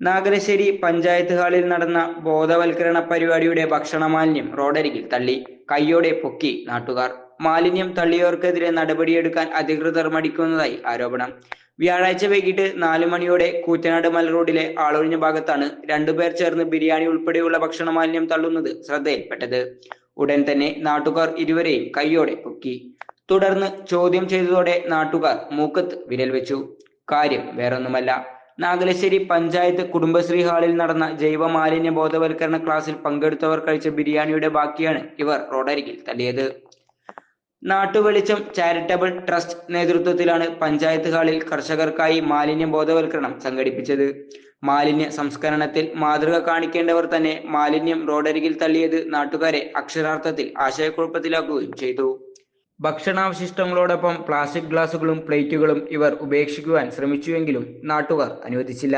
നാഗലശ്ശേരി പഞ്ചായത്ത് ഹാളിൽ നടന്ന ബോധവൽക്കരണ പരിപാടിയുടെ ഭക്ഷണമാലിന്യം റോഡരികിൽ തള്ളി. കൈയോടെ പൊക്കി നാട്ടുകാർ. മാലിന്യം തള്ളിയവർക്കെതിരെ നടപടിയെടുക്കാൻ അധികൃതർ മടിക്കുന്നതായി ആരോപണം. വ്യാഴാഴ്ച വൈകിട്ട് നാലു മണിയോടെ കൂറ്റനാട് മല റോഡിലെ ആളൊഴിഞ്ഞ ഭാഗത്താണ് രണ്ടുപേർ ചേർന്ന് ബിരിയാണി ഉൾപ്പെടെയുള്ള ഭക്ഷണ മാലിന്യം തള്ളുന്നത് ശ്രദ്ധയിൽപ്പെട്ടത്. ഉടൻ തന്നെ നാട്ടുകാർ ഇരുവരെയും കൈയോടെ പൊക്കി. തുടർന്ന് ചോദ്യം ചെയ്തതോടെ നാട്ടുകാർ മൂക്കത്ത് വിരൽ വെച്ചു. കാര്യം വേറൊന്നുമല്ല. നാഗലശ്ശേരി പഞ്ചായത്ത് കുടുംബശ്രീ ഹാളിൽ നടന്ന ജൈവ മാലിന്യ ബോധവൽക്കരണ ക്ലാസ്സിൽ പങ്കെടുത്തവർ കഴിച്ച ബിരിയാണിയുടെ ബാക്കിയാണ് ഇവർ റോഡരികിൽ തള്ളിയത് നാട്ടുവെളിച്ചം ചാരിറ്റബിൾ ട്രസ്റ്റ് നേതൃത്വത്തിലാണ് പഞ്ചായത്ത് ഹാളിൽ കർഷകർക്കായി മാലിന്യ ബോധവൽക്കരണം സംഘടിപ്പിച്ചത്. മാലിന്യ സംസ്കരണത്തിൽ മാതൃക കാണിക്കേണ്ടവർ തന്നെ മാലിന്യം റോഡരികിൽ തള്ളിയത് നാട്ടുകാരെ അക്ഷരാർത്ഥത്തിൽ ആശയക്കുഴപ്പത്തിലാക്കുകയും ചെയ്തു. ഭക്ഷണാവശിഷ്ടങ്ങളോടൊപ്പം പ്ലാസ്റ്റിക് ഗ്ലാസുകളും പ്ലേറ്റുകളും ഇവർ ഉപേക്ഷിക്കുവാൻ ശ്രമിച്ചുവെങ്കിലും നാട്ടുകാർ അനുവദിച്ചില്ല.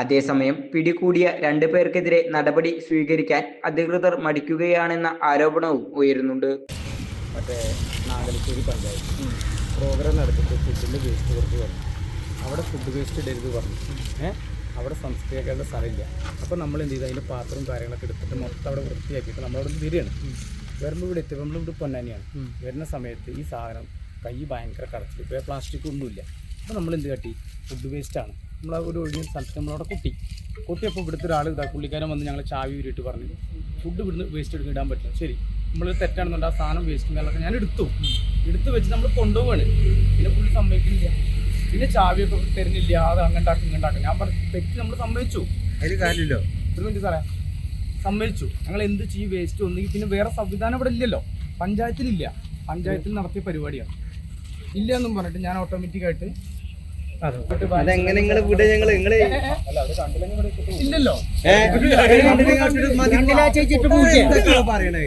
അതേസമയം പിടികൂടിയ രണ്ടു പേർക്കെതിരെ നടപടി സ്വീകരിക്കാൻ അധികൃതർ മടിക്കുകയാണെന്ന ആരോപണവും ഉയരുന്നുണ്ട്. പ്രോഗ്രാം നടത്തിയിട്ട് ഫുഡിന്റെ വേസ്റ്റ് കുറച്ച് പറഞ്ഞു അവിടെ ഫുഡ് വേസ്റ്റ് ഇടരുത് പറഞ്ഞു. ഏഹ് അവിടെ സംസ്കരിക്കേണ്ട സ്ഥലമില്ല അപ്പോൾ നമ്മൾ എന്ത് ചെയ്തു? അതിന്റെ പാത്രവും കാര്യങ്ങളൊക്കെ എടുത്തിട്ട് മൊത്തം അവിടെ വൃത്തിയാക്കിയിട്ട് നമ്മളവിടെ തിരിയാണ്. വരുമ്പോൾ ഇവിടെ എത്തിയപ്പോൾ നമ്മളിവിടെ പൊന്നാനിയാണ്. വരുന്ന സമയത്ത് ഈ സാധനം കൈ ഭയങ്കര കടച്ചിൽ ഇപ്പോൾ പ്ലാസ്റ്റിക് ഒന്നുമില്ല. അപ്പോൾ നമ്മൾ എന്ത് കാട്ടി? ഫുഡ് വേസ്റ്റാണ് നമ്മൾ ആ ഒരു ഒഴിഞ്ഞ സ്ഥലത്ത് നമ്മളവിടെ കുട്ടി. കുട്ടിയപ്പോൾ ഇവിടുത്തെ ഒരാൾ ഇതാ പുള്ളിക്കാരൻ വന്ന് ഞങ്ങൾ ചാവി ഊരിയിട്ട് പറഞ്ഞു ഫുഡ് ഇവിടുന്ന് വേസ്റ്റ് എടുക്കാൻ ഇടാൻ പറ്റില്ല. ശരി. നമ്മൾ തെറ്റാണെന്നുണ്ട് ആ സാധനം വേസ്റ്റ് കാര്യങ്ങളൊക്കെ ഞാൻ എടുത്തു. എടുത്ത് വെച്ച് നമ്മൾ കൊണ്ടുപോവാണ്. പിന്നെ പുള്ളി സമ്മതിക്കുന്നില്ല. പിന്നെ ചാവിയൊക്കെ തരുന്നില്ല. അത് അങ്ങണ്ടാക്കും ഇങ്ങണ്ടാക്കും ഞാൻ പറഞ്ഞു തെറ്റ് നമ്മൾ സമ്മതിച്ചു. അതിന് കാര്യമില്ലോ ഒരു മിനിറ്റ് സാറേ. സമ്മതിച്ചു ഞങ്ങൾ എന്ത് ചെയ്യും വേസ്റ്റ് ഒന്നുകിൽ പിന്നെ വേറെ സംവിധാനം ഇവിടെ ഇല്ലല്ലോ പഞ്ചായത്തിലില്ല പഞ്ചായത്തിൽ നടത്തിയ പരിപാടിയാണ് ഇല്ല എന്നും പറഞ്ഞിട്ട് ഞാൻ ഓട്ടോമാറ്റിക്കായിട്ട് അതെങ്ങനെ നിങ്ങൾ നിങ്ങൾ ഇല്ലല്ലോ പറയണേ